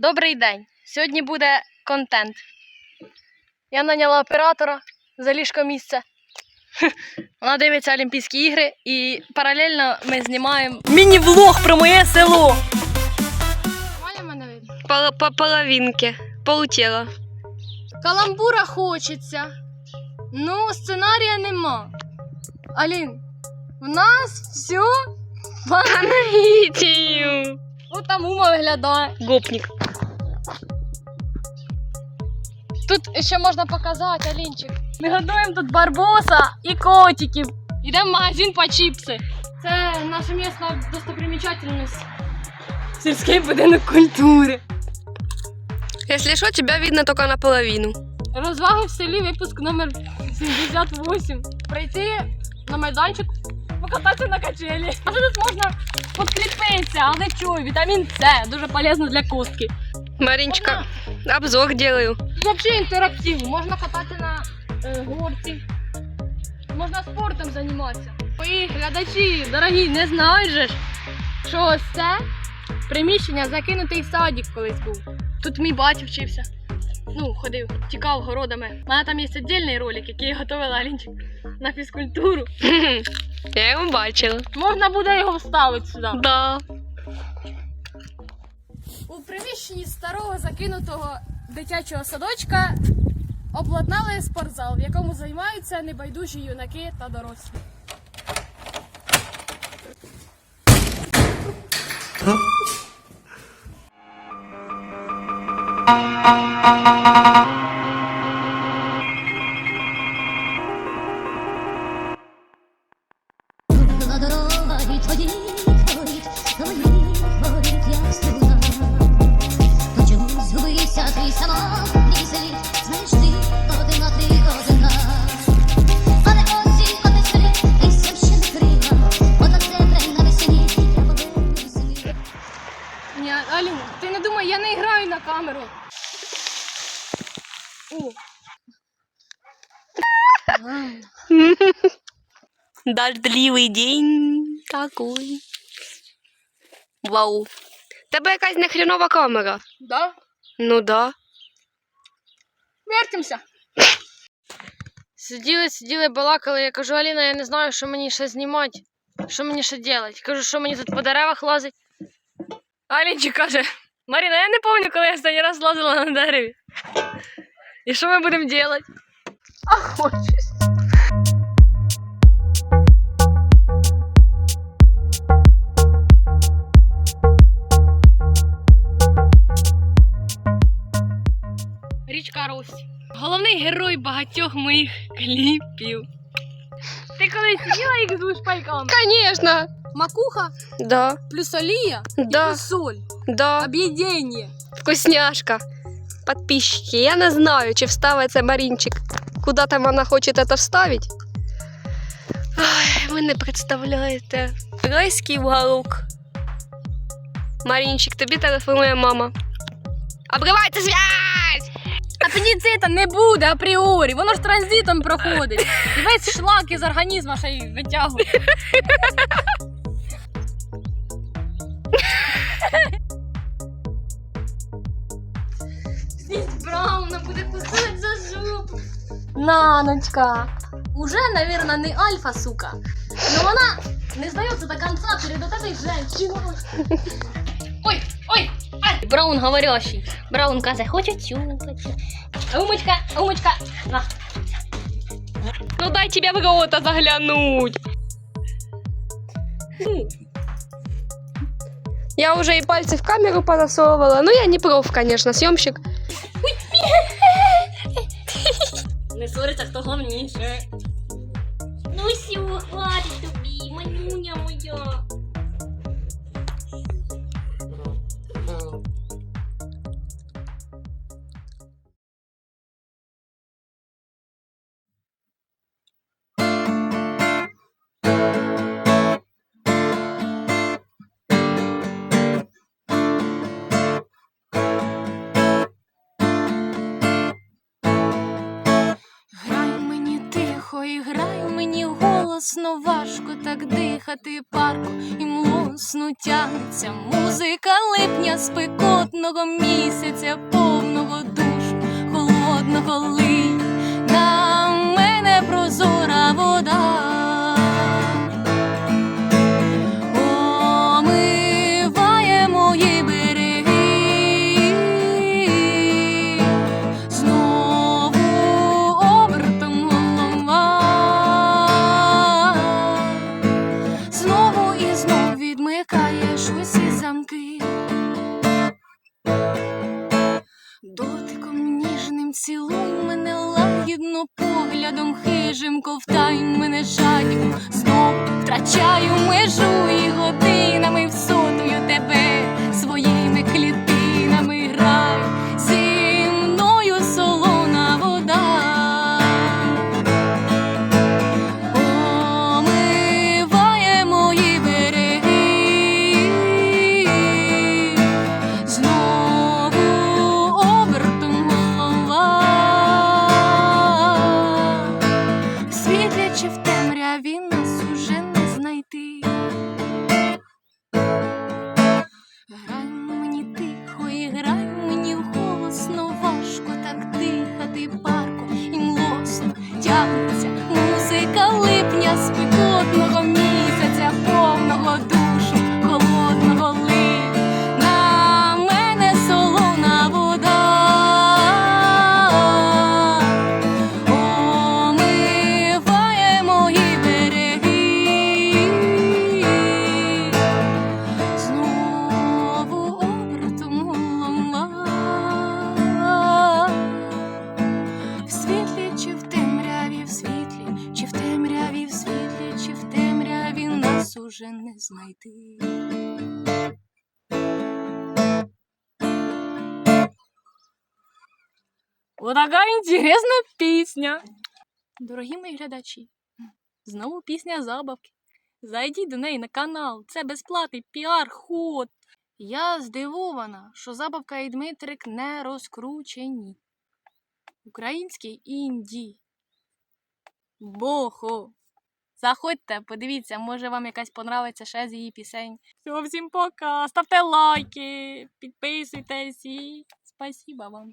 Добрий день. Сьогодні буде контент. Я наняла оператора за ліжко місце. Вона дивиться Олімпійські ігри і паралельно ми знімаємо міні-влог про моє село. Нормально мене? По, по половинке. Каламбура хочеться. Ну, сценарія нема. Алін, в нас все. Анаитию. От там ума виглядає. Гопник. Тут ще можна показати, Алінчик. Ми годуємо тут барбоса і котиків. Йдемо в магазин по чіпси. Це наша місна достопримічательність. Сільський будинок культури. Если что, тебя видно только наполовину. Розваги в селі, випуск номер 78. Прийти на майданчик, покататися на качелі. А тут можна підкріпитися, але чую, вітамін С дуже полезно для костки. Маринчика, обзор делаю. Взагалі інтерактивно. Можна катати на е, горці. Можна спортом займатися. Мої глядачі, дорогі, не знають же ж, що ось це приміщення закинутий садик колись був. Тут мій батя вчився. Ну, ходив, тікав городами. У мене там є віддільний ролик, який я готувала Алінчик на фізкультуру. Я его бачила. Можна буде його вставити сюди. Да. Приміщенні старого закинутого дитячого садочка обладнали спортзал, в якому займаються небайдужі юнаки та дорослі. На дорозі твоїх згубився твій самотній знаєш ти один на одина. Але осінь одне слід, листям ще не крила, одна тебе на весні, я повернуся. Ні, Алін, ти не думай, я не граю на камеру. О. Дождливий день такой. Вау. Тебе якась нехренова камера. Да? Ну да. Вертимося. Сиділи, сиділи, балакали. Я кажу, Аліна, я не знаю, що мені ще знімати. Що мені ще робити? Кажу, що мені тут по деревах лазить. Алінчик каже, Маріна, я не пам'ятаю, коли я останній раз лазила на дереві. І що ми будемо робити? А хочеш. Головний герой багатьох моїх кліпів. Ти колись їла їх з гушпайками? Конечно. Макуха Да. плюс олія Да. плюс соль. Да. Об'єднання. Вкусняшка. Подписчики, я не знаю, чи вставить це Марінчик. Куди там вона хоче це вставити. Ай, ви не представляєте. Райський уголок. Марінчик, тобі телефонує мама. Обривайте зв'язь! Апендицита не буде апріорі, воно ж транзитом проходить. І весь шлак із організму ще й витягує. З'їсть Брауна буде кусати за жопу. Наночка. Уже, наверное, не альфа, сука. Но вона не сдается до конца перед вот этой женщиной. Ой, ой, ай. Браун говорящий. Браун каже, хочу тюкать. Умочка, умочка. На. Ну дай тебе в рота заглянуть. Я уже и пальцы в камеру понасовывала. Ну, я не проф, конечно, съемщик. Не ссориться, хто головніше. Ну все, хватить тобі, манюня моя. Грай мені тихо і грай мені голосно, важко так дихати парку і млосно тягнеться музика липня спекотного місяця, повного душу, холодного линь. Знов відмикаєш усі замки. Дотиком ніжним цілуй мене лагідно поглядом хижим ковтай мене жадібно знов втрачаю межу уже не знайти. Вот така інтересна пісня. Дорогі мої глядачі, знову пісня забавки. Зайдіть до неї на канал. Це безплатний піар-ход. Я здивована, що забавка і Дмитрик не розкручені. Український інді. Бохо. Заходьте, подивіться, може вам якась понравиться ще з її пісень. Всього всім пока. Ставте лайки, підписуйтесь і спасіба вам.